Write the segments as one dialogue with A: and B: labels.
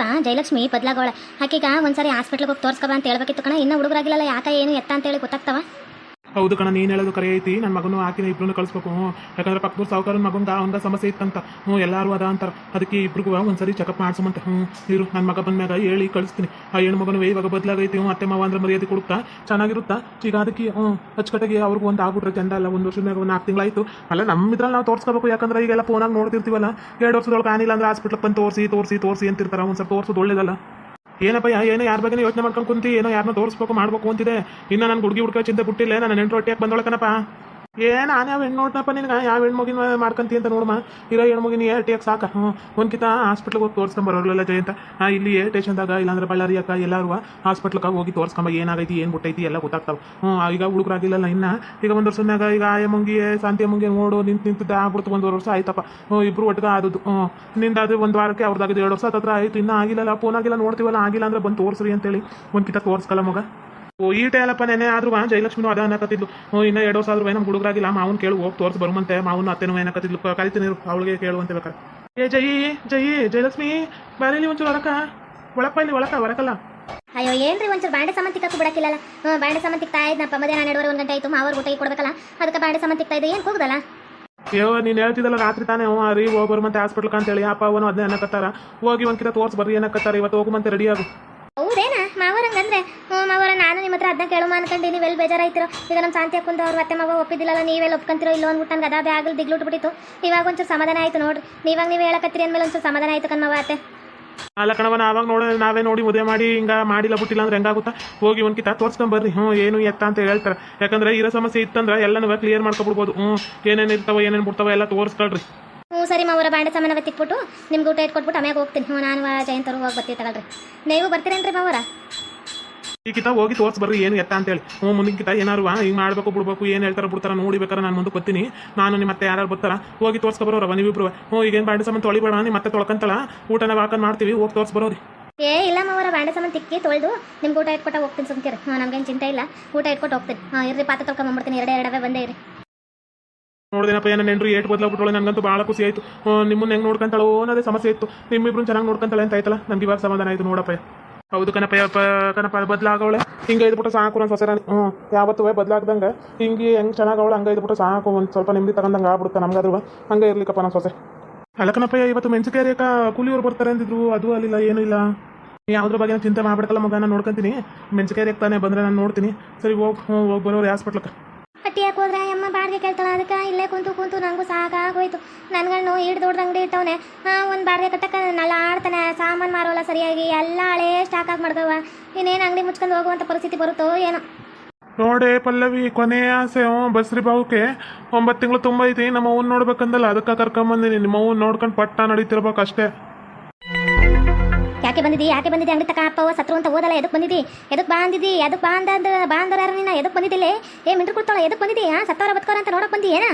A: ಆದ್ರೂ ಜಯಲಕ್ಷ್ಮಿ ಬದಲಾಗೋಳ ಆಕೆಗ ಒಂದ್ಸರಿ ಹಾಸ್ಪಿಟ್ಲಿಗೆ ಹೋಗಿ ತೋರ್ಸ್ಕೊಬ ಅಂತ ಹೇಳ್ಬೇಕಿತ್ತು ಕಣ. ಇನ್ನೂ ಹುಡುಗರಾಗಿಲ್ಲ ಯಾಕೆ ಏನು ಎತ್ತ ಅಂತ ಹೇಳಿ ಗೊತ್ತಾಗ್ತಾವ?
B: ಹೌದು ಕಣ, ನೀನು ಹೇಳೋದು ಕರೆ ಐತಿ. ನನ್ನ ಮಗನು ಆಕಿನ ಇಬ್ರು ಕಳಿಸ್ಬೇಕು. ಹ್ಞೂ ಯಾಕಂದ್ರೆ ಪಕ್ಕದೂರು ಸಾವುಕಾರನ ಮಗಂಗ ಒಂದ ಸಮಸ್ಯೆ ಇತ್ತಂತ. ಹ್ಞೂ, ಎಲ್ಲರೂ ಅದ ಅಂತಾರ. ಅದಕ್ಕೆ ಇಬ್ರಿಗೂ ಒಂದ್ಸರಿ ಚೆಕಪ್ ಮಾಡ್ಸಮಂತೆ. ಹ್ಞೂ, ಇರು ನನ್ನ ಮಗ ಬಂದ್ಮ್ಯಾಗ ಹೇಳಿ ಕಳಿಸ್ತೀನಿ. ಆ ಹೆಣ್ಣು ಮಗನು ಇವಾಗ ಬದಲಾಗೈತಿ. ಹ್ಞೂ, ಅತ್ತೆ, ಮಾವ ಅಂದ್ರೆ ಮರ್ಯಾದೆ ಕೊಡುತ್ತಾ? ಚೆನ್ನಾಗಿರುತ್ತಾ? ಈಗ ಅದಕ್ಕೆ, ಹ್ಞೂ, ಅಚ್ಚಕಟ್ಟಿಗೆ ಅವ್ರಿಗೂ ಒಂದು ಆಗ್ಬಿಟ್ರೆ ಚಂದ ಅಲ್ಲ. ಒಂದು ವರ್ಷದ ಮ್ಯಾಗ ಒಂದು ನಾಲ್ಕು ತಿಂಗಳಾಯ್ತು. ಅಲ್ಲ ನಮ್ಮ ಇದ್ರಲ್ಲಿ ನಾವು ತೋರಿಸ್ಕೋಬೇಕು. ಯಾಕಂದ್ರೆ ಈಗೆಲ್ಲ ಫೋನಾಗ ನೋಡ್ತಿರ್ತೀವಲ್ಲ. ಎರಡು ವರ್ಷದೊಳಗೆ ಆನಿಲ್ಲ ಅಂದ್ರೆ ಹಾಸ್ಪಿಟ್ಲಿಗೆ ಬಂದು ತೋರಿಸಿ ತೋರಿಸಿ ತೋರಿಸಿ ಅಂತಿರ್ತಾರೆ. ಒಂದು ಸ್ವಲ್ಪ ತೋರಿಸೋದು ಒಳ್ಳೇದಲ್ಲ. ಏನಪ್ಪ ಏನೋ ಯಾರ ಬಗ್ಗೆ ಯೋಚನೆ ಮಾಡ್ಕೊಂಡು ಕುಂತಿ, ಏನೋ ಯಾರನ್ನ ತೋರಿಸ್ಬೇಕು, ಮಾಡ್ಬೇಕು ಅಂತಿದೆ. ಇನ್ನ ನನ್ನ ಹುಡುಗಿ ಹುಡ್ಕೋ ಚಿಂತೆ ಬಿಟ್ಟಿಲ್ಲ ನನ್ನ ನೆಂಟು ಬಂದೊಳಕನಪ್ಪ ಏ, ನಾನು ಯಾವ ಹೆಣ್ಣು ನೋಡ್ತಪ್ಪ ನಿನಗೆ? ಯಾವ ಹೆಣ್ಮಗಿನ ಮಾಡ್ಕಂತಿ ಅಂತ ನೋಡಮ್ಮ ಇರೋ ಹೆಣ್ಮಗಿನ ಏರ್ ಟೇಕ್ ಸಾಕ. ಹ್ಞೂ ಒಂದ್ಕಿತ ಹಾಸ್ಪಿಟ್ಲಿಗೆ ಹೋಗಿ ಬರೋಲ್ಲ ಜಯಂತ. ಇಲ್ಲಿ ಏರ್ ಟೇಷನ್ದಾಗ ಇಲ್ಲಾಂದ್ರೆ ಅಕ್ಕ ಎಲ್ಲರೂ ಹಾಸ್ಪಿಟ್ಲಿಗೆ ಹೋಗಿ ತೋರಿಸ್ಕೊಂಬ. ಏನಾಗೈತಿ, ಏನು ಬಿಟ್ಟೈತಿ ಎಲ್ಲ ಗೊತ್ತಾಗ್ತಾವೆ. ಹ್ಞೂ ಈಗ ಹುಡುಗರಾಗಿಲ್ಲಲ್ಲ ಇನ್ನ? ಈಗ ಒಂದು ವರ್ಷನಾಗ ಈಗ ಆಯ ಮಂಗಿ ಶಾಂತಿ ಮುಂಗಿ ನೋಡು, ನಿಂತು ನಿಂತಿದ್ದ ಆಗ್ಬಿಡ್ತು ಒಂದು ವರ್ಷ ಆಯ್ತಪ್ಪ. ಹ್ಞೂ ಇಬ್ಬರು ಒಟ್ಟಿಗೆ ಆದದ್ದು. ಹ್ಞೂ ನಿಂದ ಅದು ಒಂದು ವಾರಕ್ಕೆ ಅವ್ರದ್ದಾಗಿದ್ದು ಎರಡು ವರ್ಷ ಹತ್ರ ಆಯ್ತು. ಇನ್ನೂ ಆಗಿಲ್ಲಲ್ಲ ಫೋನ್ ಆಗಿಲ್ಲ, ನೋಡ್ತೀವಲ್ಲ, ಆಗಿಲ್ಲ ಅಂದ್ರೆ ಬಂದು ತೋರಿಸ್ರಿ ಅಂತೇಳಿ ಒಂದ್ಕಿತ ತೋರಿಸ್ಕಲ್ಲ ಮಗ. ಓ ಈಟ ಎಲ್ಲಪ್ಪ ನೆನೆ ಆದ್ರೂ ಬಾ ಜಯಲಕ್ಷ್ಮಿನೂ ಅದ ಅನ್ನಕತ್ತಿದ್ಲು. ಇನ್ನ ಎರಡು ವರ್ಷ ಆದ್ರೂ ನಮ್ಮ ಹುಡುಗರಾಗಿಲ್ಲ ಮಾವನ್ ಕೇಳು ಹೋಗಿ ತೋರ್ಸ್ ಬರುಮಂತೆ ಮಾವನ ಅತ್ತೆನೂ ಏನಕತ್ತಿದ್ಲು. ಕಲಿತೀನಿ ಅವಳಿಗೆ ಕೇಳುವಂತೆ ಬೇಕಾರೆ ಏ ಜಯಿ ಜಯಿ ಜಯಲಕ್ಷ್ಮಿ ಬಾರಿಲಿ ಒಂಚೂರು ಹೊರಕ. ಒಳಪ್ಪ ಇಲ್ಲಿ ಒಳಕ ಹೊರಕಲ್ಲ.
A: ಅಯ್ಯೋ ಏನ್ರಿ ಒಂಚೂರು ಬಾಂಡೆ ಸಾಮಾನು ತಿಕ್ಕಕ್ಕೂ ಬಿಡಕ್ಕಿಲ್ಲಲ್ಲ. ಹ್ಞೂ ಬಾಂಡೆ ಸಾಮಾನು ತಿಕ್ತಾ ಇದ್ನಪ್ಪ ಮಧ್ಯಾಹ್ನ ಎರಡುವರೆ ಒಂದು ಗಂಟೆ ಆಯ್ತು ಮಾವರು ಊಟಕ್ಕೆ ಕೊಡ್ಬೇಕಲ್ಲ. ಅದಕ್ಕೆ ಬಾಂಡೆ ಸಾಮಾನು ತಿಕ್ತಾ ಇದೆ ಏನು ಹೋಗುದಲ್ಲ
B: ಅಯ್ಯೋ ನೀನು ಹೇಳ್ತಿದ್ದಲ್ಲ ರಾತ್ರಿ ತಾನೇ ಹ್ಞೂ ರೀ ಹೋಗಿ ಬರುಮಂತೆ ಹಾಸ್ಪಿಟ್ಲ್ಗೆ ಅಂತೇಳಿ ಅಪ್ಪ ಅವನು ಅದನ್ನ ಅನ್ನಕತ್ತಾರ. ಹೋಗಿ ಒಂದ್ಕಿತ ತೋರ್ಸ್ ಬರ್ರಿ ಏನಕತ್ತಾರ ಇವತ್ತು ಹೋಗುಮಂತೆ ರೆಡಿ ಆಗು.
A: ಹೌದೇನಾ ಮಾವರಂಗಂದ್ರೆ? ಹತ್ರ ಅದನ್ನ ಕೇಳುವ ಅನ್ಕೊಂಡು ನೀವೆಲ್ಲಿ ಬೇಜಾರಾಯ್ತಿರೋ? ಈಗ ನಮ್ಮ ಶಾಂತಿ ಹಾಕೊಂಡು ಅವ್ರ ಅತ್ತೆ ಮಗ ಒಪ್ಪಿದ್ದಿಲ್ಲಲ್ಲ ನೀವೆಲ್ಲ ಒಪ್ಕೊಂತಿರೋ ಇಲ್ಲ ಅಂದ್ಬಿಟ್ಟು ನನಗೆ ಅದಾಬೆ ಆಗಲಿ ದಿಗ್ಲುಟ್ಬಿಟ್ಟಿತ್ತು ಇವಾಗ ಒಂಚೂರು ಸಮಾಧಾನ ಆಯ್ತು ನೋಡ್ರಿ. ನೀವಾಗ ನೀವು ಹೇಳಕತ್ತೀರಿ ಅಂದ್ಮೇಲೆ ಒಂಚೂರು ಸಮಾಧಾನ ಆಯ್ತು ಕಣ್ಮವ ಅತ್ತೆ.
B: ಅಲ್ಲ ಕಣವ ನಾವಾಗ ನೋಡ ನಾವೇ ನೋಡಿ ಮದುವೆ ಮಾಡಿ ಹಿಂಗ ಮಾಡಿಲ್ಲ ಬಿಟ್ಟಿಲ್ಲ ಅಂದ್ರೆ ಹೆಂಗಾಗುತ್ತಾ? ಹೋಗಿ ಒಂದ್ಕಿತ ತೋರ್ಸ್ಕೊಂಡ್ ಬರ್ರಿ. ಹ್ಞೂ ಏನು ಎತ್ತ ಅಂತ ಹೇಳ್ತಾರೆ. ಯಾಕಂದ್ರೆ ಇರೋ ಸಮಸ್ಯೆ ಇತ್ತಂದ್ರೆ ಎಲ್ಲನೂ ಕ್ಲಿಯರ್ ಮಾಡ್ಕೊಬಿಡ್ಬೋದು. ಹ್ಞೂ ಏನೇನು ಇರ್ತಾವ ಏನೇನು ಬಿಡ್ತಾವ ಎಲ್ಲ ತೋರಿಸ್ಕೊಳ್ರಿ.
A: ಹ್ಞೂ ಸರಿ ಮಾವರ ಬಾಂಡೆ ಸಾಮಾನು ತಿಕ್ಬಿಟ್ಟು ನಿಮ್ಗೆ ಊಟ ಇಟ್ಕೊಟ್ಬಿಟ್ಟು ಆಮ್ಯಾಗ ಹೋಗ್ತೀನಿ. ಹ್ಞೂ ನಾನು ಜಯಂತರು ಹೋಗಿ ಬರ್ತೀವಿ ತಗೊಳ್ರಿ. ನೀವು ಬರ್ತೀರೇನ್ರಿ ಮಾವರ
B: ಈಗಿತ ಹೋಗಿ ತೋರ್ಸ್ ಬರ್ರಿ ಏನು ಎತ್ತ ಅಂತೇಳಿ. ಹ್ಞೂ ಮುಂದಿನ ಏನಾರು ಹಿಂಗೆ ಮಾಡ್ಬೇಕು ಬಿಡ್ಬೇಕು ಏನು ಹೇಳ್ತಾರ ಬಿಡ್ತಾರ ನೋಡಿ ಬೇಕಾರೆ ನಾನು ಮುಂದೆ ಕೊತ್ತೀನಿ. ನಾನು ನಿಮ್ಮ ಮತ್ತೆ ಯಾರು ಬರ್ತಾರ ಹೋಗಿ ತೋರ್ಸ್ಕೊಬರೋರವ ನೀವಿಬ್ರು ಹ್ಞೂ ಈಗೇನು ಬಾಂಡೆ ಸಾಮಾನು ತೊಳಿಬೇಡ ನಿಮ್ಮ ಮತ್ತೆ ತೊಳ್ಕಂತಳ. ಊಟನ ವಾಕನ್ ಮಾಡ್ತೀವಿ ಹೋಗಿ ತೋರ್ಸ್ ಬರೋರಿ.
A: ಏ ಇಲ್ಲ ಮಾವರ ಬಾಂಡೆ ಸಾಮಾನು ತಿಕ್ಕಿ ತೊಳೆದು ನಿಮ್ಗೆ ಊಟ ಇಟ್ಕೊಟ್ಟ ಹೋಗ್ತೀನಿ ಸುಮ್ಕಿರಿ ಹಾಂ ನಮ್ಗೇನು ಚಿಂತೆ ಇಲ್ಲ. ಊಟ ಇಟ್ಕೊಟ್ಟು ಹೋಗ್ತೀನಿ. ಹಾಂ ಇರ್ರಿ ಪಾತ್ರ ತೊಳ್ಕೊಂಬಂದ್ಬಿಡ್ತೀನಿ ಎರಡೇ ಎರಡವೇ ಬಂದೇ ಇರಿ.
B: ನೋಡಿದೇನಪ್ಪ ಏನೋ ನೆಂಡ್ರು ಏಟ್ ಬದಲಾಗ್ಬಿಟ್ಟಳು ನನಗಂತೂ ಭಾಳ ಖುಷಿ ಆಯಿತು. ನಿಮ್ಮನ್ನ ಹೆಂಗೆ ನೋಡ್ಕೊಂತಾಳೋ ಅನ್ನೋದೇ ಸಮಸ್ಯೆ ಇತ್ತು. ನಿಮ್ಮಿಬ್ರು ಚೆನ್ನಾಗಿ ನೋಡ್ಕೊಂತಾಳೆ ಅಂತ ಆಯ್ತಲ್ಲ? ನನಗೆ ಇವಾಗ ಸಮಾಧಾನ ಆಯಿತು ನೋಡಪ್ಪ. ಹೌದು ಕನಪ ಕನಪ ಬದಲಾಗವಳೆ. ಹಿಂಗೆ ಇದ್ಬಿಟ್ಟು ಸಾಕು ನನ್ನ ಸೊಸೆ ಹ್ಞೂ, ಯಾವತ್ತೂ ಬದಲಾಗ್ದಂಗೆ. ಹಿಂಗೆ ಹೆಂಗೆ ಚೆನ್ನಾಗವಳೆ, ಹಂಗೆ ಇದ್ಬಿಟ್ಟು ಸಾಕು, ಒಂದು ಸ್ವಲ್ಪ ನೆಮ್ಮದಿ ತಗೊಂಡಂಗೆ ಆಗ್ಬಿಡುತ್ತೆ ನಮ್ಗಾದ್ರು. ಹಂಗೆ ಇರ್ಲಿಕ್ಕಪ್ಪ ನನ್ನ ಸೊಸೆ. ಅಲ್ಲ ಇವತ್ತು ಮೆಣಸಿನಕಾಯಿ ಅಕ್ಕ ಕೂಲಿಯವ್ರು ಬರ್ತಾರೆ ಅಂದಿದ್ರು, ಅದು ಅಲ್ಲಿಲ್ಲ, ಏನೂ ಇಲ್ಲ. ಯಾವ್ದ್ರ ಬಗ್ಗೆ ಚಿಂತೆ ಮಾಡ್ಬಿಡ್ತಲ್ಲ ಮಗ ನಾನು ನೋಡ್ಕೊಂತೀನಿ. ಮೆಣಸಿನಕಾಯಿ ತಾನೆ ಬಂದರೆ ನಾನು ನೋಡ್ತೀನಿ. ಸರಿ, ಹೋಗಿ ಹೋಗಿ ಬರೋರು ಹಾಸ್ಪಿಟ್ಲಕ್ಕೆ
A: ಯಾಕೆ ಹೋದ್ರೆ ಅಮ್ಮ ಬಾಡಿಗೆ ಕೇಳ್ತಾಳ. ಅದಕ್ಕೆ ಇಲ್ಲೇ ಕುಂತು ಕುಂತು ನನಗೂ ಸಾಕಾಗೋಯ್ತು. ನನ್ಗಣ್ಣು ಹಿಡ್ದು ದೊಡ್ಡ ಅಂಗಡಿ ಇಟ್ಟವನೆ. ಒಂದು ಬಾಡಿಗೆ ಕಟ್ಟಕ್ಕೆ ನಲ್ಲ ಆಡ್ತಾನೆ ಸಾಮಾನು ಮಾರೋಲ್ಲ ಸರಿಯಾಗಿ. ಎಲ್ಲ ಹಳೇ ಸ್ಟಾಕ್ ಆಗಿ ಮಾಡ್ದವ. ಇನ್ನೇನು ಅಂಗಡಿ ಮುಚ್ಕೊಂಡು ಹೋಗುವಂಥ ಪರಿಸ್ಥಿತಿ ಬರುತ್ತೋ ಏನೋ.
B: ನೋಡಿ ಪಲ್ಲವಿ ಕೊನೆಯ ಆಸೆ ಬಸ್ರಿ ಬಾವುಕೆ. ಒಂಬತ್ತು ತಿಂಗಳು ತುಂಬ ಐತಿ ನಮ್ಮ ಅವ್ನ ನೋಡ್ಬೇಕಂದಲ್ಲ. ಅದಕ್ಕೆ ಕರ್ಕೊಂಬಂದಿನಿ. ನಿಮ್ಮ ಅವ್ನ ನೋಡ್ಕೊಂಡು ಪಟ್ಟ ನಡೀತಿರ್ಬೇಕು ಅಷ್ಟೇ
A: ಬಂದಿದ್ದಿ? ಯಾಕೆ ಬಂದಿದ್ದಿ? ಅಂಗಡಿ ತಕ ಅಪ್ಪವ ಸತ್ರು ಅಂತ ಓದಲ್ಲ ಎದಕ್ಕೆ ಬಂದಿದ್ದಿ? ಎದಕ್ಕೆ ಬಾ ಅಂದಿದ್ದಿ ಬಾಂದ ಬಾ ಅಂದ ಬಾ ಅಂದ್ರ ಯಾರು ನೀನು ಎದಕ್ಕೆ ಬಂದಿದ್ದಿಲ್ಲ? ಏ ಮಿಂಟ್ರು ಕೊಡ್ತಾಳ ಎದಕ್ಕೆ ಬಂದಿದ್ದಿ? ಹಾಂ ಸತ್ತವರ ಬದುಕೋರ ಅಂತ ನೋಡಕ್ಕೆ ಬಂದಿ ಏನಾ?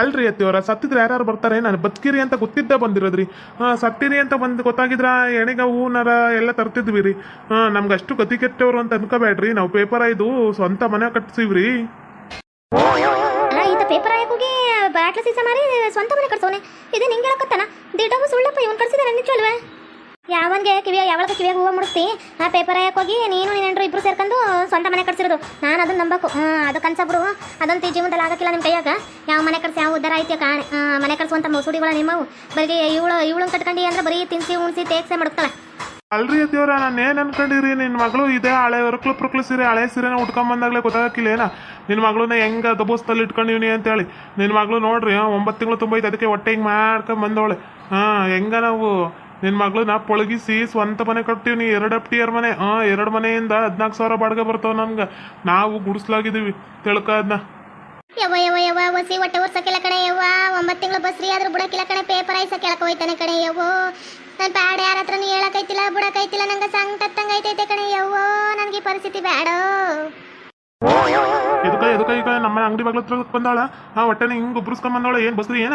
B: ಅಲ್ರಿ ಅತ್ತಿಯವರ ಸತ್ತಿದ್ರೆ ಯಾರು ಬರ್ತಾರೆ? ನಾನು ಬದುಕಿರಿ ಅಂತ ಗೊತ್ತಿದ್ದ ಬಂದಿರೋದ್ರಿ. ಹಾ ಸತ್ತಿರಿ ಅಂತ ಬಂದು ಗೊತ್ತಾಗಿದ್ರ ಎಣೆಗ ಹೂನರ ಎಲ್ಲ ತರ್ತಿದ್ವಿ ರೀ ಹಾ ನಮ್ಗೆ ಅಷ್ಟು ಗತಿ ಕೆಟ್ಟವರು ಅಂತ ಅನ್ಕೋಬೇಡ್ರಿ. ನಾವು ಪೇಪರ್ ಇದು ಸ್ವಂತ ಮನೆ ಕಟ್ಸಿವ್ರಿ.
A: ಪೇಪರ್ ಹಾಕಿ ಬ್ಯಾಟ್ಲ ಸೀಸ ಮಾರಿ ಸ್ವಂತ ಮನೆ ಕಟ್ಸೋನೆ? ಇದು ನಿಂಗೆ ಹೇಳಕತ್ತಾನ? ದಿಟವು ಸುಳ್ಳಪ್ಪ ಇವನ್ ಕಟ್ಸಿದ್ರೆ ನಿಜಲ್ವೇ ಯಾವನ್ಗೆ ಕಿವಿಯ ಯಾವಾಗ ಕಿವಿಯಾಗ ಹೂವು ಮುಡಿಸ್ತಿ? ಆ ಪೇಪರ್ ಹಾಕಿ ಹೋಗಿ ನೀನು, ನೀನೆಂಟ್ರು ಇಬ್ರು ಸೇರ್ಕೊಂಡು ಸ್ವಂತ ಮನೆ ಕಟ್ಸಿರೋದು. ನಾನು ಅದನ್ನ ನಂಬಕು. ಹ್ಞೂ ಅದು ಕನ್ಸ ಬಿಡು. ಅದಂತ ಜೀವನದಲ್ಲಿ ಆಗಕ್ಕಿಲ್ಲ ನಿಮ್ಮ ಕೈಯಾಗ. ಯಾವ ಮನೆ ಕಟ್ಸಿ, ಯಾವ ಉದ್ದಾರ ಐತಿ ಕಾಣೆ. ಮನೆ ಕಟ್ಸುವಂತ ಮಸೂಡಿಗಳ ನಿಮ್ಮವು. ಬರೀ ಇವಳು ಇವಳು ಕಟ್ಕೊಂಡು ಅಂದ್ರೆ ಬರೀ ತಿನ್ಸಿ, ಉಣಿಸಿ ತೇಕ್ಸೆ ಮಾಡ್ತಾಳೆ
B: ಅಲ್ರಿ ಅತ್ತಿಯವರ ನಾನು ಏನು ಅನ್ಕೊಂಡಿರಿ ನಿನ್ನ ಮಗಳು ಇದೆ ಹಳೆ ಹೊರಕ್ಲು ಪ್ರಕ್ಲು ಸೀರೆ ಹಳೆ ಸೀರೆನ ಉಟ್ಕೊಂಬಂದಾಗಲೇ ಗೊತ್ತಾಗಕ್ಕಿಲ್ಲ ಏನ ನಿನ್ನ ಮಗಳನ್ನ ಹೆಂಗ ದಬೋಸ್ತಲ್ಲಿ ಇಟ್ಕೊಂಡಿವ್ನಿ ಅಂತೇಳಿ ನಿನ್ನ ಮಗಳು ನೋಡ್ರಿ ಒಂಬತ್ತು ತಿಂಗಳು ತುಂಬ ಐತೆ ಅದಕ್ಕೆ ಹೊಟ್ಟೆ ಹಿಂಗೆ ಮಾಡ್ಕೊಂಡ್ ಬಂದವಳೆ. ಹಾಂ ಹೆಂಗ ನಾವು ನಿನ್ನ ನಾ ಪೊಳಗಿಸಿ ಸ್ವಂತ ಮನೆ ಕಟ್ತೀವಿ ಎರಡು ಅಪ್ಟಿಯರ್ ಮನೆ. ಹಾಂ ಎರಡು ಮನೆಯಿಂದ ಹದಿನಾಲ್ಕು ಸಾವಿರ ಬಾಡಿಗೆ ಬರ್ತಾವ ನಮ್ಗೆ. ನಾವು ಗುಡಿಸ್ಲಾಗಿದ್ದೀವಿ. ತಿಳ್ಕ ಅದನ್ನ
A: ಯವ್ವ ಯವ್ವ ಯವ್ವ, ಒಸಿ ಹೊಟ್ಟೆ ಉರ್ಸಕ್ಕಿಲ್ಲ ಕಣೆ ಯವ್ವ. ಒಂಬತ್ತು ತಿಂಗಳು ಬಸ್ರಿ ಆದ್ರೂ ಬುಡಕ್ಕಿಲ್ಲ ಕಣೆ. ಪೇಪರ್ ಐಸ ಕೆಳಕ್ ಹೋಯ್ತಾನೆ ಕಣೆ ಯವ್ವೋ. ನನ್ ಬ್ಯಾಡ ಯಾರ ಹತ್ರ ಹೇಳಕೈತಿಲ್ಲ ಬುಡಕೈತಿಲ್ಲ ನಂಗೆ ಸಂಕಟಂಗ ಐತೈತೆ ಕಣೆ ಯವ್ವೋ. ನನಗೆ ಪರಿಸ್ಥಿತಿ ಬ್ಯಾಡ.
B: ಈಗ ನಮ್ಮ ಅಂಗಡಿ ಬಾಗ್ಲ ಹತ್ರ ಬಂದಾಳ? ಆ, ಹೊಟ್ಟೆನ ಹಿಂಗ್ ಉಬ್ರಿಸ್ಕೊಂಡ್ ಬಂದಾಳ? ಏನು ಬಸ್ರಿ, ಏನ?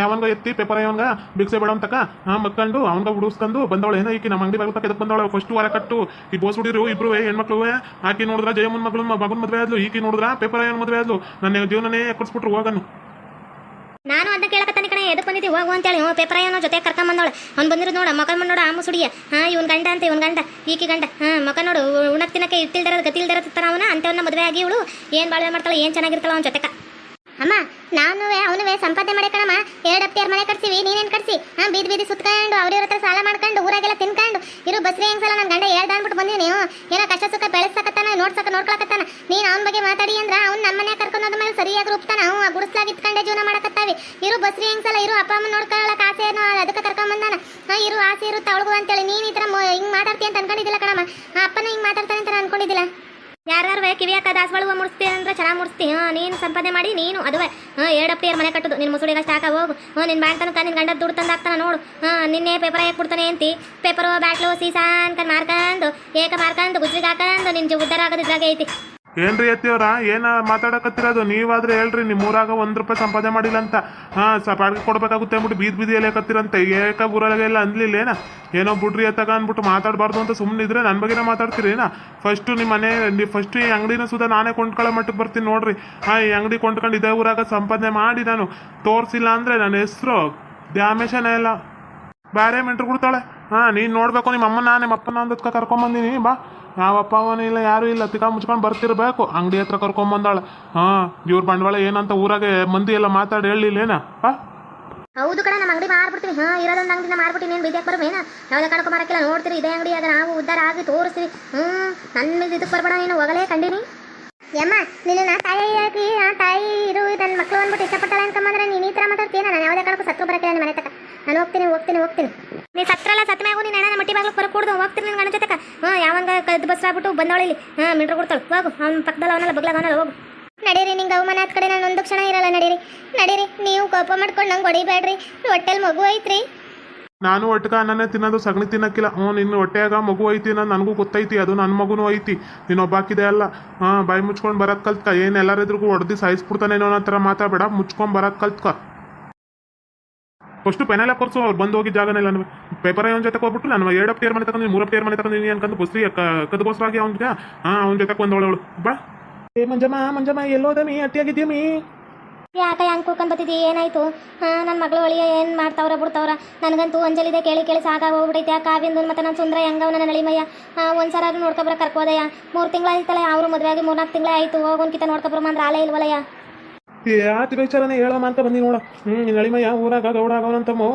B: ಯಾವಂಗ ಎತ್ತಿ, ಪೇಪರ್ ಯಾವಂಗ? ಬಿಗ್ಸೆ ಬೇಡ ಅಂತಕ? ಹಾ ಮಕ್ಕಂಡು, ಅವನ್ಗ ಉಡುಸ್ಕೊಂಡು ಬಂದವಳ ಏನ ಈಕಿ ನಮ್ಮ ಅಂಗಡಿ ಬಾಗ್ಲ ಎದಕ್ ಬಂದವಳ ಫಸ್ಟ್ ವಾರ ಕಟ್ಟು. ಈ ಬೋಸ್ ಹುಡಿರು ಇಬ್ರು ಹೆಣ್ಮಕ್ಳು ಆಕಿ ನೋಡಿದ್ರ ಜಯಮ್ಮನ್ ಮಗಳು ಮಗನ್ ಮದ್ವೆ ಆದ್ಲು, ಈಕಿ ನೋಡಿದ್ರ ಪೇಪರ್ ಏನು ಮದ್ವೆ ಆದ್ಲು. ನನ್ನ ಜೀವನನೇ ಕೊಡ್ಸ್ಬಿಟ್ರು ಹೋಗನು.
A: ನಾನು ಅದನ್ನ ಕೇಳಕತ್ತಾನೆ ಕಣೆ. ಎದಕ್ಕೆ ಬಂದಿದ್ದೆ? ಹೋಗು ಅಂತೇಳಿ. ಹ್ಞೂ, ಪೇಪರ್ ಏನೋ ಜೊತೆ ಕರ್ಕೊಂಬಂದವಳೆ. ಅವ್ನು ಬಂದಿರೋದು ನೋಡ. ಮಕ ನೋಡು ಆಮ ಮುಸುಡಿಯ ಹಾಂ, ಇವ್ನ ಗಂಡ ಅಂತ, ಇವ್ನ ಗಂಡ. ಈಕಿ ಗಂಡ. ಹಾಂ, ಮಕ ನೋಡು. ಉಣಕ್ ತಿನ್ನಕ್ಕೆ ಇಟ್ಟಿಲ್ದಿರೋದು ಗತಿಲ್ದಿರತ್ತಾರ ತರ ಅವನ. ಅಂತವನ್ನ ಮದುವೆ ಆಗಿ ಇವಳು. ಏನು ಬಾಳ್ವೆ ಮಾಡ್ತಾಳೆ, ಏನು ಚೆನ್ನಾಗಿರ್ತಾಳ ಅವ್ನ ಜೊತೆಕ. ಅಮ್ಮ ನಾನು ಅವನುವೆ ಸಂಪಾದನೆ ಮಾಡಿ ಕಣಮ್ಮ. ಎರಡು ಅಪ್ಪಿಯರ್ ಮನೆ ಕಟ್ಸಿವಿ. ನೀನೇನು ಕಟ್ಸಿ? ಹಾಂ, ಬೀದಿ ಬೀದಿ ಸುತ್ಕೊಂಡು, ಅವ್ರ ಹತ್ರ ಸಾಲ ಮಾಡ್ಕೊಂಡು, ಊರಾಗೆಲ್ಲ ತಿನ್ಕೊಂಡು. ಇರು, ಬಸ್ರಿ ಹೆಂಗ್ಸಲ ನನ್ನ ಗಂಡ ಹೇಳ್ದ ಅಂದ್ಬಿಟ್ಟು ಬಂದಿ ನೀವು ಏನೋ ಕಷ್ಟ ಸುಖ ಬೆಳೆಸಕತ್ತಾನ ನೋಡ್ಸಕ, ನೋಡ್ಕೊಳಕತ್ತಾನ. ನೀನು ಅವನ ಬಗ್ಗೆ ಮಾತಾಡಿ ಅಂದ್ರೆ ಅವ್ನು ನಮ್ಮ ಮನೆ ಕರ್ಕೊಂಡು ಹೋದ ಮೇಲೆ ಸರಿಯಾಗಿ ರೂಪ್ತಾನ ಅವ್ನು ಗುಡಿಸ್ಲಾಗ ಇತ್ಕೊಂಡೆ ಜೀವನ ಮಾಡಕತ್ತಾವಿ ಇರು ಬಸ್ರಿ ಹೆಂಗ್ಸಲ್ಲ, ಇರು ಅಪ್ಪ ಅಮ್ಮ ನೋಡ್ಕೊಳ್ಳಲ್ಲ ಆಸೆ ಏನೋ ಅದಕ್ಕೆ ಕರ್ಕೊಂಬಂದಾನ ಹಾಂ, ಇರು ಆಸೆ ಇರುತ್ತೆ ಅವಳಿಗೂ ಅಂತೇಳಿ. ನೀನು ಈ ಥರ ಹಿಂಗೆ ಮಾತಾಡ್ತೀಯ ಅಂತ ಅನ್ಕೊಂಡಿದ್ದಿಲ್ಲ ಕಣಮ್ಮ. ಅಪ್ಪನ ಹಿಂಗೆ ಮಾತಾಡ್ತಾನೆ ಅಂತ ಅನ್ಕೊಂಡಿದ್ದಿಲ್ಲ. ಯಾರ್ಯಾರು ಕಿವಿಯಾಕ ದಾಸವಾಳುವ ಮುಡಿಸ್ತೀಯ ಅಂದ್ರೆ ಚೆನ್ನಾಗಿ ಮುಡಿಸ್ತಿ. ಹಾಂ, ನೀನು ಸಂಪಾದನೆ ಮಾಡಿ, ನೀನು ಅದುವೆ ಹಾಂ ಏರ್ ಮನೆ ಕಟ್ಟೋದು. ನಿನ್ನ ಮುಸುಳಿಗೆ ಅಷ್ಟು ಹೋಗು. ಹ್ಞೂ ನಿನ್ನ ಬ್ಯಾಂಕ್ ತನಕ ನಿನ್ನ ಗಂಡ ದುಡ್ಡು ತಂದು ಹಾಕ್ತಾನೆ ನೋಡು. ಹಾಂ, ನಿನ್ನೆ ಪೇಪರ್ ಹಾಕಿ ಕೊಡ್ತಾನೆ ಅಂತಿ ಪೇಪರು ಬ್ಯಾಟ್ಲು ಸೀಸಾ ಅಂತ ಮಾರ್ಕಂಡು ಏಕ ಮಾರ್ಕಂಡು ಗುಜ್ರಿಗೆ ಹಾಕಂಡು ನಿನ್ನ ಉದ್ದಾರ ಜಾಗ ಐತಿ.
B: ಏನ್ರಿ ಎತ್ತಿಯವ್ರ ಏನ ಮಾತಾಡಕತ್ತಿರೋದು? ನೀವಾದ್ರೆ ಹೇಳ್ರಿ ನಿಮ್ಮ ಊರಾಗ ಒಂದ್ ರೂಪಾಯಿ ಸಂಪಾದನೆ ಮಾಡಿಲ್ಲ ಅಂತ. ಹಾ ಸ ಬಾಡಿಗೆ ಕೊಡ್ಬೇಕಾಗುತ್ತೆ ಅಂದ್ಬಿಟ್ಟು ಬೀದ್ ಬೀದಿ ಎಲ್ಲ ಕತ್ತಿರಂತೆ. ಏಕ ಊರಾಗೆಲ್ಲ ಅಂದ್ಲಿಲ್ಲ ಏನ? ಏನೋ ಬಿಡ್ರಿ ಎತ್ತಾಗ ಅಂದ್ಬಿಟ್ಟು ಮಾತಾಡಬಾರ್ದು ಅಂತ ಸುಮ್ಮನಿದ್ರೆ ನನ್ನ ಬಗ್ಗೆನ ಮಾತಾಡ್ತೀರಿ ಏನ? ಫಸ್ಟು ನಿಮ್ಮ ಮನೆ ನೀವು ಫಸ್ಟ್ ಈ ಅಂಗಡಿನ ಸುಧಾ ನಾನೇ ಕೊಂಡ್ಕೊಳ್ಳೋ ಮಟ್ಟಕ್ಕೆ ಬರ್ತೀನಿ ನೋಡ್ರಿ. ಹಾ, ಈ ಅಂಗಡಿ ಕೊಂಡ್ಕೊಂಡು ಇದೇ ಊರಾಗ ಸಂಪಾದನೆ ಮಾಡಿ ನಾನು ತೋರಿಸಿಲ್ಲ ಅಂದ್ರೆ ನನ್ನ ಹೆಸರು ಡ್ಯಾಮೇಶನೇ ಇಲ್ಲ ಬೇರೆ ಮೆಂಟ್ರು ಕೊಡ್ತಾಳೆ ಹಾ, ನೀನು ನೋಡ್ಬೇಕು ನಿಮ್ಮ ಅಮ್ಮನ ನಿಮ್ಮ ಅಪ್ಪನ ಅಂದದ್ಕ ಕರ್ಕೊಂಬಂದಿನಿ, ಬಾ. ಯಾವ ಅಪ್ಪ ಅವನು ಇಲ್ಲ ಯಾರು ಇಲ್ಲ. ತಿಕ್ಕ ಮುಚ್ಕೊಂಡು ಬರ್ತಿರ್ಬೇಕು. ಅಂಗಡಿ ಹತ್ರ ಕರ್ಕೊಂಬಂದಾಳೆ ಹಾ ಇವ್ರ ಬಂಡವಾಳ ಏನಂತ ಊರಾಗೆ ಮಂದಿ ಎಲ್ಲ ಮಾತಾಡಿ ಹೇಳಿಲ್ಲೇನ? ಹಾ?
A: ಹೌದು ಕಡೆ ನಮ್ಮ ಅಂಗಡಿ ಮಾರ್ಬಿಡ್ತೀವಿ. ಹಾ ಇರೋದೊಂದು ಅಂಗಡಿನ ಮಾರ್ಬಿಟ್ಟು ನೀನು ಬೀದಿಯಾಗಿ ಏನ? ಯಾವುದೇ ಕಣಕ್ಕೆ ಮಾರಕ್ಕಿಲ್ಲ ನೋಡ್ತೀರಿ ಇದೇ ಅಂಗಡಿ ಅದ. ನಾವು ಉದ್ದಾರ ಆಗಿ ತೋರಿಸ್ತೀವಿ. ಹ್ಞೂ ನನ್ನ ಮೇಲೆ ಇದಕ್ಕೆ ಬರ್ಬೇಡ ನೀನು. ಹೋಗಲೇ ಕಂಡೀನಿ. ಯಮ್ಮ ನಿನ್ನ ತಾಯಿಯಾಗಿ ಆ ತಾಯಿ ಇದು ನನ್ನ ಮಕ್ಕಳು ಅಂದ್ಬಿಟ್ಟು ಇಷ್ಟಪಟ್ಟಾಳೆ ಅನ್ಕೊಂಬಂದ್ರೆ ನೀನು ಈ ಥರ ಮಾತಾಡ್ತೀಯ ನಾನು ಯಾವುದೇ ಕಾರಣಕ್ಕೂ ಸತ್ತು ಬರಕ್ಕಿಲ್ಲ ನಿಮ್ಮ ಮನೆ ತಕ ನಾನು ಹೋಗ್ತೀನಿ ಹೋಗ್ತೀನಿ ಹೋಗ್ತೀನಿ. ನೀ ಸತ್ರಲ್ಲ ಸತ್ತ ಮ್ಯಾಗು ನೀನು ನನ್ನ ಮಟ್ಟಿ ಬಾಗ್ಲಕ್ಕೆ ಬರ ಕೂಡ್ದು ಹೋಗ್ತೀನಿ ನಿನ್ನ ಗಣ ಜೊತೆಕ. ಹ್ಞೂ ಯಾವಂಗ ಕದ್ದು ಬಸ್ ಆಗ್ಬಿಟ್ಟು ಬಂದವಳಿಲಿ ಹಾಂ ಮಿಂಟ್ರು ಕೊಡ್ತಾಳೆ. ಹೋಗು, ಅವ್ನ ಪಕ್ಕದಲ್ಲಿ ಅವನಲ್ಲ, ಬಗ್ಲಾಗ ಅವನಲ್ಲ, ಹೋಗು. ನಡೀರಿ, ನಿಂಗೆ ಅವಮಾನ ಆದ ಕಡೆ ನಾನು ಒಂದು ಕ್ಷಣ ಇರಲ್ಲ, ನಡೀರಿ. ನಡೀರಿ, ನೀವು ಕೋಪ ಮಾಡ್ಕೊಂಡು ನಂಗೆ ಹೊಡಿಬೇಡ್ರಿ. ಹೊಟ್ಟೆಲ್ ಮಗು ಐತ್ರಿ.
B: ನಾನು ಒಟ್ಟಕ ಅನ್ನನೇ ತಿನ್ನೋದು ಸಗಣಿ ತಿನ್ನಕ್ಕಿಲ್ಲ. ಹ್ಞೂ ನಿನ್ನ ಹೊಟ್ಟೆಯಾಗ ಮಗು ಐತಿ ನಾನು ನನಗೂ ಗೊತ್ತೈತಿ. ಅದು ನನ್ನ ಮಗುನೂ ಐತಿ. ನೀನು ಒಬ್ಬಾಕಿದೆ ಅಲ್ಲ. ಹಾಂ ಬಾಯಿ ಮುಚ್ಕೊಂಡು ಬರೋದು ಕಲ್ತ್ಕ. ಏನು ಎಲ್ಲರಿದ್ರಿಗೂ ಹೊಡೆದು ಸಾಯಿಸ್ಬಿಡ್ತಾನೇನೋ ಅನ್ನೋ ಥರ ಮಾತಾಡಬೇಡ. ಮುಚ್ಕೊಂಡು ಬರೋದು ಕಲ್ತ್ಕ. ಫಸ್ಟು ಪೆನಲ್ ಕೊರ್ಸು ಅವ್ರು ಬಂದು ಹೋಗಿದ್ದ ಜಾಗ ನಾನು ಪೇಪರ್ ಅವ್ನ ಜೊತೆ ಹೋಗ್ಬಿಟ್ಟು ನಾನು ಎರಡು ಟೇರ್ ಮನೆ ತಗೊಂಡು ಮೂರು ಟೇರ್ ಮನೆ ತಗೊಂಡಿನಿ ಅನ್ಕೊಂಡು ಬಸ್ರಿ ಕದ್ಬೋಸ್ರಾಗಿ ಅವ್ನಿಗೆ ಹಾ ಅವ್ನ ಜೊತೆ ಬಂದವಳು ಬಾ. ಏ ಮಂಜಮ್ಮ ಮಂಜಮ್ಮ ಎಲ್ಲೋದ ಮೀ ಅಟ್ಟಿಯಾಗಿದ್ದೀಯ ಮೀ
A: ಯಾಕ ಹಂಗೆ ಕೂಕೊಂಡ್ ಬತ್ತಿದ್ದಿ ಏನಾಯ್ತು? ಹಾಂ ನನ್ನ ಮಗಳು ಒಳಿಯ ಏನು ಮಾಡ್ತಾವ್ರ ಬಿಡ್ತಾವ್ರ? ನನಗಂತೂ ಅಂಜಲಿದೆ ಕೇಳಿ ಕೇಳಿ ಸಾಕಾಗ ಹೋಗ್ಬಿಟ್ಟೈತೆ ಆ ಕಾವ್ಯಂದು ಮತ್ತೆ ನನ್ನ ಸುಂದರ ಹೆಂಗವ ನನ್ನ ನಳಿಮಯ್ಯ? ಒಂದು ಸರ ನೋಡ್ಕೊಬ್ರ ಕರ್ಕೋದಯ್ಯ. ಮೂರು ತಿಂಗಳಾಯ್ತಲ್ಲ ಅವರು ಮದುವೆ ಆಗಿ ಮೂರ್ನಾಲ್ಕು ತಿಂಗಳೇ ಆಯಿತು. ಹೋಗೋನ್ಕಿತ ನೋಡ್ಕೊಬ್ರಮ್ಮ ಅಂದ್ರೆ ಆಲೇ ಇಲ್ವಲ್ಲಯ್ಯ?
B: ಯಾತಿ ಬೇಚಾರನೆ ಹೇಳಮ್ಮ ಅಂತ ಬಂದಿ ನೋಡ. ಹ್ಞೂ ನಳಿಮಯ್ಯ ಊರಾಗ ಗೌಡ ಆಗವನಂತಮ್ಮ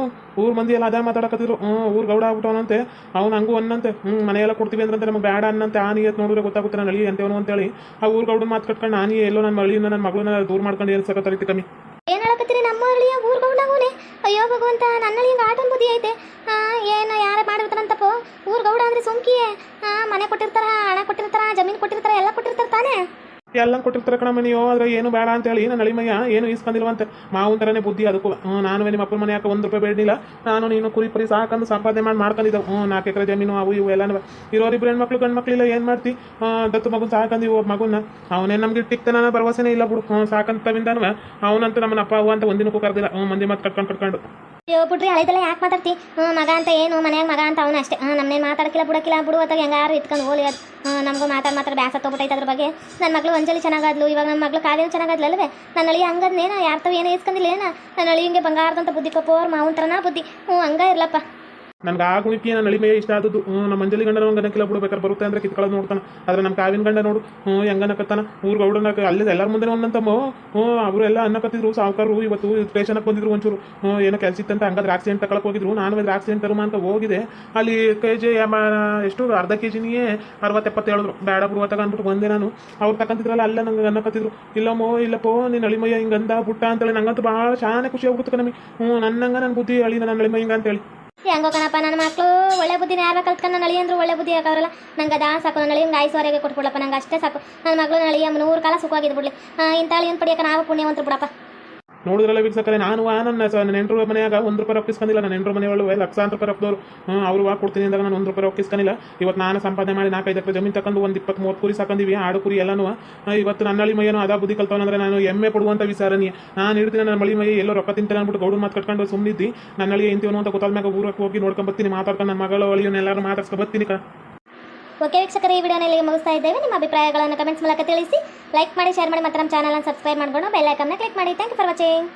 B: ಊರ್ ಮಂದಿ ಎಲ್ಲ ಅದೇ ಮಾತಾಡಕತ್ತಿದ್ರು. ಹ್ಞೂ ಊರ್ ಗೌಡ ಆಗ್ಬಿಟ್ಟವನಂತೆ. ಅವ್ನು ಹಂಗೂ ಅನ್ನಂತೆ. ಹ್ಞೂ ಮನೆಯೆಲ್ಲ ಕೊಡ್ತೀವಿ ಅಂದ್ರೆ ನಮಗೆ ಬೇಡ ಅನ್ನಂತೆ. ಆ ನಿಯತ್ ನೋಡಿದ್ರೆ ಗೊತ್ತಾಗುತ್ತೆ ನಾನು ನಳಿ ಅಂತೇವನು ಅಂತೇಳಿ. ಆ ಊರ್ ಗೌಡನ ಮಾತು ಕಟ್ಕೊಂಡು ನಾನು ಎಲ್ಲೋ ನನ್ನ ಮಳಿಯಿಂದ ನನ್ನ ಮಗಳನ್ನ ದೂರ ಮಾಡ್ಕೊಂಡು ಏನು ಸಕತ್ತೈತಿ ಕಮ್ಮಿ.
A: ಏನು ಹೇಳಕತ್ತೀರಿ? ನಮ್ಮ ಹಳ್ಳಿಯ ಊರ್ಗೌಡಾಗೋನೆ ಅಯ್ಯೋ, ಭಗವಂತ, ನನ್ನ ಹಳ್ಳಿಯಿಂದ ಆಟನ್ ಬುದ್ಧಿ ಐತೆ. ಏನು, ಯಾರ ಊರು ಗೌಡ ಅಂದ್ರೆ ಸುಮ್ಕಿಯೇ ಮನೆ ಕೊಟ್ಟಿರ್ತಾರ, ಹಣ ಕೊಟ್ಟಿರ್ತಾರ, ಜಮೀನು ಕೊಟ್ಟಿರ್ತಾರ, ಎಲ್ಲ ಕೊಟ್ಟಿರ್ತಾರ ತಾನೇ?
B: ಎಲ್ಲ ಕೊಟ್ಟಿರ್ತಾರೆ ಕಣಮ್ಮ ನೀವು, ಆದ್ರೆ ಏನು ಬೇಡ ಅಂತೇಳಿ ನನ್ನ ನಳಿಮಯ್ಯ ಏನು ಇಸ್ಕೊಂಡಿಲ್ವಂತೆ ಮಾವು ಥರನೇ ಬುದ್ಧಿ ಅದಕ್ಕೂ. ನಾನು ನಿಮ್ಮ ಅಪ್ಪನ ಮನೆ ಯಾಕೆ ಒಂದು ರೂಪಾಯಿ ಬೇಡಿಲ್ಲ ನಾನು ನೀನು ಕುರಿ ಪರಿ ಸಾಕಂದು ಸಂಪಾದನೆ ಮಾಡಿ ಮಾಡ್ಕೊಂಡಿದ್ದೆವು. ಹ್ಞೂ ನಾಲ್ಕು ಎಕರೆ ಜಮೀನು ಅವು ಇವು ಎಲ್ಲನೂ ಇರೋರಿಬ್ರು ಹೆಣ್ಮಕ್ಳು ಗಂಡು ಮಕ್ಕಳಿಲ್ಲ ಏನು ಮಾಡ್ತಿ? ದತ್ತು ಮಗು ಸಾಕಂದು ಒಬ್ಬ ಮಗುನ ಅವನೇ ನಮ್ಗೆ ನಾನು ಭರವಸೆನೇ ಇಲ್ಲ ಬಿಡು. ಹ್ಞೂ ಸಾಕಂತವಿಂದನೂ ಅವನಂತೂ ನಮ್ಮನ್ನ ಅಪ್ಪ, ಅವ್ವ ಅಂತ ಒಂದಿನಕ್ಕೂ ಕರೆದಿಲ್ಲ. ಹ್ಞೂ ಮಂದಿ ಮತ್ತೆ ಕಟ್ಕೊಂಡು ಕಟ್ಕೊಂಡು
A: ಬಿಡ್ರಿ ಹಳೆದೆಲ್ಲ ಯಾಕೆ ಮಾತಾಡ್ತಿ? ಹ್ಞೂ ಮಗ ಅಂತ ಏನು, ಮನ್ಯಾಗ ಮಗ ಅಂತ ಅವನು ಅಷ್ಟೇ. ಹಾಂ ನಮ್ಮನೆ ಮಾತಾಡಕ್ಕಿಲ್ಲ, ಬಿಡಕ್ಕಿಲ್ಲ ಬಿಡು ಅತ್ತಾಗ ಹೆಂಗಾರು ಇಟ್ಕೊಂಡು ಹೋಲಿ ಅದು. ನಮಗೂ ಮಾತಾಡಿ ಮಾತಾಡಿ ಬ್ಯಾಸ ತೊಗೊಬಿಟ್ಟೈತೆ ಅದ್ರ ಬಗ್ಗೆ. ನನ್ನ ಮಗಳು ಒಂಜಲಿ ಚೆನ್ನಾಗಾದ್ಲು, ಇವಾಗ ನನ್ನ ಮಗಳು ಕಾವ್ಯನು ಚೆನ್ನಾಗಾದ್ಲಲ್ವೇ? ನನ್ನ ಅಳಿ ಹಂಗದ್ನೇನ, ಯಾರ ತಾವು ಏನೂ ಇಸ್ಕೊಂಡಿಲ್ಲ ಏನ ನನ್ನ ಅಳಿ ಹಿಂಗೆ ಬಂಗಾರದಂತ ಬುದ್ಧಿ ಪಪ್ಪ ಅವ್ರ ಮಾವನ್ ಬುದ್ಧಿ. ಹ್ಞೂ ಹಂಗ ಇರ್ಲಪ್ಪ.
B: ನನ್ಗೆ ಆ ಗುಣಿಕೆ ನನ್ನ ಅಳಿಮೆಯ ಇಷ್ಟ ಆದದ್ದು ನಮ್ಮ ಮಂಜಲಿ ಗಂಡನ ಗನಕಿಲ್ಲ ಬಿಡ್ಬೇಕಾದ್ರೆ ಬರುತ್ತೆ ಅಂದ್ರೆ ಕಿತ್ಕೊಳ್ಳೋದು ನೋಡ್ತಾನೆ. ಆದ್ರೆ ನಮ್ಮ ಕಾವಿನ ಗಂಡ ನೋಡು ಹ್ಞೂ ಹೆಂಗನಕತ್ತಾನ ಊರು ಗೌಡನ ಅಲ್ಲಿ ಎಲ್ಲರ ಮುಂದೆ ಒಂದಂತಮ್ಮ ಹ್ಞೂ ಅವರು ಎಲ್ಲ ಅನ್ನಕತ್ತಿದ್ರು, ಸಾವುಕಾರರು ಇವತ್ತು ಸ್ಟೇಷನ್ಗೆ ಬಂದಿದ್ರು ಒಂಚೂರು. ಹ್ಞೂ ಏನೋ ಕೆಲಸ ಇತ್ತಂತ ಹಂಗಾದ್ರೆ ಆಕ್ಸಿಡೆಂಟ್ ತಗೊಳಕ್ಕೆ ಹೋಗಿದ್ರು. ನಾನು ಅದ್ರ ಆಕ್ಸಿಡೆಂಟ್ ತರುಮ ಅಂತ ಹೋಗಿದೆ. ಅಲ್ಲಿ ಕೆ ಜಿ ಎಷ್ಟು? ಅರ್ಧ ಕೆ ಅರವತ್ತೆಪ್ಪತ್ತು ಹೇಳಿದ್ರು. ಬೇಡ ಬಿಡುವ ತಗೊಂಡ್ಬಿಟ್ಟು ಬಂದೆ ನಾನು. ಅವ್ರು ತಗೊಂತಿದ್ರಲ್ಲ ಅಲ್ಲ ನಂಗೆ ಅನ್ನಕತ್ತಿದ್ರು. ಇಲ್ಲಮ್ಮೋ, ಇಲ್ಲಪ್ಪೋ ನೀನು ಅಳಿಮಯ್ಯ ಅಂದ ಬುಟ್ಟ ಅಂತೇಳಿ ನಂಗಂತೂ ಭಾಳ ಶಾನೆ ಖುಷಿ ಆಗ್ಬಿಡ್ತು ನಮಗೆ ಹ್ಞೂ ನನ್ನಂಗ ನನ್ನ ಬುದ್ಧಿ ಅಳಿ ನನ್ನ ಅಳಿಮಯ್ಯ ಹಿಂಗೆ ಅಂತೇಳಿ.
A: ಹೆಂಗೋ ಕಣಪ್ಪ, ನನ್ನ ಮಕ್ಕಳು ಒಳ್ಳೆ ಬುದ್ಧಿ ಯಾರು ಕಲ್ತ್ಕೊಂಡು ನನ್ನ ಅಂದ್ರೆ ಒಳ್ಳೆ ಬುದ್ಧಿ ಹಾಕೋರಲ್ಲ ನಂಗೆ ಅದಾ ಸಾಕು, ನನ್ನ ಅಳಿಯಂಗೆ ಆಯ್ಸೋರೆಗೆ ಕೊಟ್ಬಿಡಪ್ಪ ನಂಗೆ ಅಷ್ಟೇ ಸಾಕು. ನನ್ನ ಮಗಳು ನಳಿ ನೂರು ಕಾಲ ಸುಖವಾಗಿದ್ದು ಬಿಡ್ಲಿ ಇಂಥ ಏನು ಪಡಿಯೋಕೆ ನಾವು ಪುಣ್ಯವಂತರು ಬಿಡಪ್ಪ.
B: ನೋಡಿದ್ರಲ್ಲ ವೀಕ್ಷಕರೇ, ನಾನು ನನ್ನ ಸ- ನನ್ನ ಮನೆಯಾಗ ಒಂದು ರೂಪಾಯಿ ರೊಕ್ಕಿಸ್ಕೊಂಡಿಲ್ಲ ನನ್ನ ಎಂಟ್ರ ಮನೆಯೊಳು ಲಕ್ಷಾಂತರ ರೂಪಾಯಿ ರೊಕ್ಕದವ್ರು ಅವರು ವಾ ಕೊಡ್ತೀನಿ ಅಂದಾಗ ನಾನು ಒಂದು ರೂಪಾಯಿ ರೊಕ್ಕಿಸ್ಕೊಂಡಿಲ್ಲ ಇವತ್ತು ನಾನು ಸಂಪಾದನೆ ಮಾಡಿ ನಾಲ್ಕೈದು ಎಕರೆ ಜಮೀನು ತಗೊಂಡು ಒಂದು ಇಪ್ಪತ್ತು ಮೂವತ್ತು ಕುರಿ ಸಾಕೊಂಡಿವಿ ಆಡು ಕುರಿ ಎಲ್ಲನೂ ಇವತ್ತು ನನ್ನ ಹಳ್ಳಿ ಮೈಯನು ಅದ ಬುದ್ಧಿ ಕಲ್ತವನಂದ್ರೆ ನಾನು ಎಮ್ಮೆ ಪಡುವಂಥ ವಿಚಾರನಿ ನಾನು ಹಿಡ್ತೀನಿ ನನ್ನ ಮಳಿ ಮೈ ಎಲ್ಲೋ ರೊಕ್ಕ ತಿಂತಾನೆ ಅಂದ್ಬಿಟ್ಟು ಗೌಡ ಮಾತು ಕಟ್ಕೊಂಡು ಸುಮ್ಮನಿದ್ದಿ ನನ್ನ ಹಳ್ಳಿ ಎಂತೀವನು ಅಂತ ಗೊತ್ತಾದ ಮ್ಯಾಗ ಊರಕ್ಕೆ ಹೋಗಿ ನೋಡ್ಕೊಂಡು ಬರ್ತೀನಿ, ಮಾತಾಡ್ಕೊಂಡು ನನ್ನ ಮಗಳು ಅಳಿಯನ್ನ ಎಲ್ಲರೂ ಮಾತಾಡ್ಸ್ಕೊ ಬರ್ತೀನಿ
A: ಓಕೆ ವೀಕ್ಷಕರೇ, ಈ ವಿಡಿಯೋನ ಇಲ್ಲಿಗೆ ಮುಗಿಸ್ತಾ ಇದ್ದೇವೆ. ನಿಮ್ಮ ಅಭಿಪ್ರಾಯಗಳನ್ನು ಕಮೆಂಟ್ಸ್ ಮೂಲಕ ತಿಳಿಸಿ. ಲೈಕ್ ಮಾಡಿ ಶೇರ್ ಮಾಡಿ, ಮತ್ತು ನಮ್ಮ ಚಾನಲ್ನ ಸಬ್ಸ್ಕ್ರೈಬ್ ಮಾಡ್ಕೊಂಡು ಬೆಲ್ ಐಕನ್ನ ಕ್ಲಿಕ್ ಮಾಡಿ. Thank you for watching